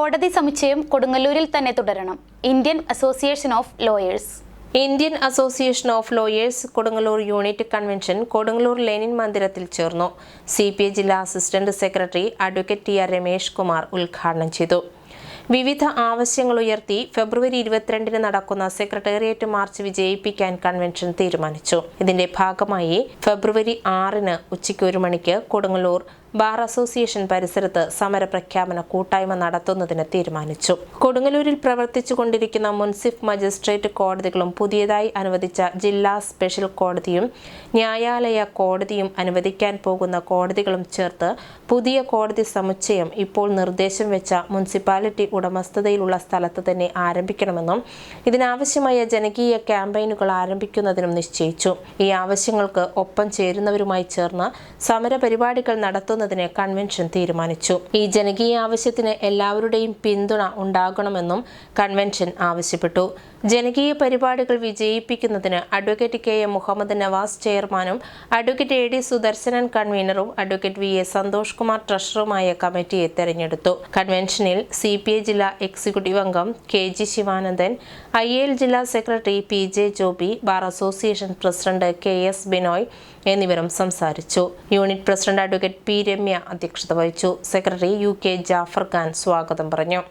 കോടതി സമുച്ചയം കൊടുങ്ങല്ലൂരിൽ തന്നെ തുടരണം. Indian association of lawyers. Indian association of lawyers Kodungallur unit convention Kodungallur Lenin മന്ദിരത്തിൽ ചേർന്നു. സി പി ഐ ജില്ലാ assistant secretary advocate T R Ramesh Kumar ഉദ്ഘാടനം ചെയ്തു. വിവിധ ആവശ്യങ്ങൾ ഉയർത്തി ഫെബ്രുവരി ഇരുപത്തിരണ്ടിന് നടക്കുന്ന സെക്രട്ടേറിയറ്റ് മാർച്ച് വിജയിപ്പിക്കാൻ കൺവെൻഷൻ തീരുമാനിച്ചു. ഇതിന്റെ ഭാഗമായി ഫെബ്രുവരി ആറിന് ഉച്ചയ്ക്ക് ഒരു മണിക്ക് കൊടുങ്ങല്ലൂർ ബാർ അസോസിയേഷൻ പരിസരത്ത് സമര പ്രഖ്യാപന കൂട്ടായ്മ നടത്തുന്നതിന് തീരുമാനിച്ചു. കൊടുങ്ങല്ലൂരിൽ പ്രവർത്തിച്ചു കൊണ്ടിരിക്കുന്ന മുൻസിഫ് മജിസ്ട്രേറ്റ് കോടതികളും പുതിയതായി അനുവദിച്ച ജില്ലാ സ്പെഷ്യൽ കോടതിയും ന്യായാലയ കോടതിയും അനുവദിക്കാൻ പോകുന്ന കോടതികളും ചേർത്ത് പുതിയ കോടതി സമുച്ചയം ഇപ്പോൾ നിർദ്ദേശം വെച്ച മുനിസിപ്പാലിറ്റി ഉടമസ്ഥതയിലുള്ള സ്ഥലത്ത് തന്നെ ആരംഭിക്കണമെന്നും ഇതിനാവശ്യമായ ജനകീയ ക്യാമ്പയിനുകൾ ആരംഭിക്കുന്നതിനും നിശ്ചയിച്ചു. ഈ ആവശ്യങ്ങൾക്ക് ഒപ്പം ചേരുന്നവരുമായി ചേർന്ന് സമര പരിപാടികൾ നടത്തുന്നതിന് കൺവെൻഷൻ തീരുമാനിച്ചു. ഈ ജനകീയ ആവശ്യത്തിന് എല്ലാവരുടെയും പിന്തുണ ഉണ്ടാകണമെന്നും കൺവെൻഷൻ ആവശ്യപ്പെട്ടു. ജനകീയ പരിപാടികൾ വിജയിപ്പിക്കുന്നതിന് advocate K M Muhammad Navas ചെയർമാനും advocate A D Sudarsanan കൺവീനറും advocate V A Santhosh Kumar ട്രഷറുമായ കമ്മിറ്റിയെ തെരഞ്ഞെടുത്തു. കൺവെൻഷനിൽ സി പി ഐ ജില്ലാ എക്സിക്യൂട്ടീവ് അംഗം K G Sivanandan I L ജില്ലാ secretary P J Joby bar association president K S Binoy എന്നിവരും സംസാരിച്ചു. Unit president advocate P Ramya അധ്യക്ഷത വഹിച്ചു. Secretary U K Jafar Khan സ്വാഗതം പറഞ്ഞു.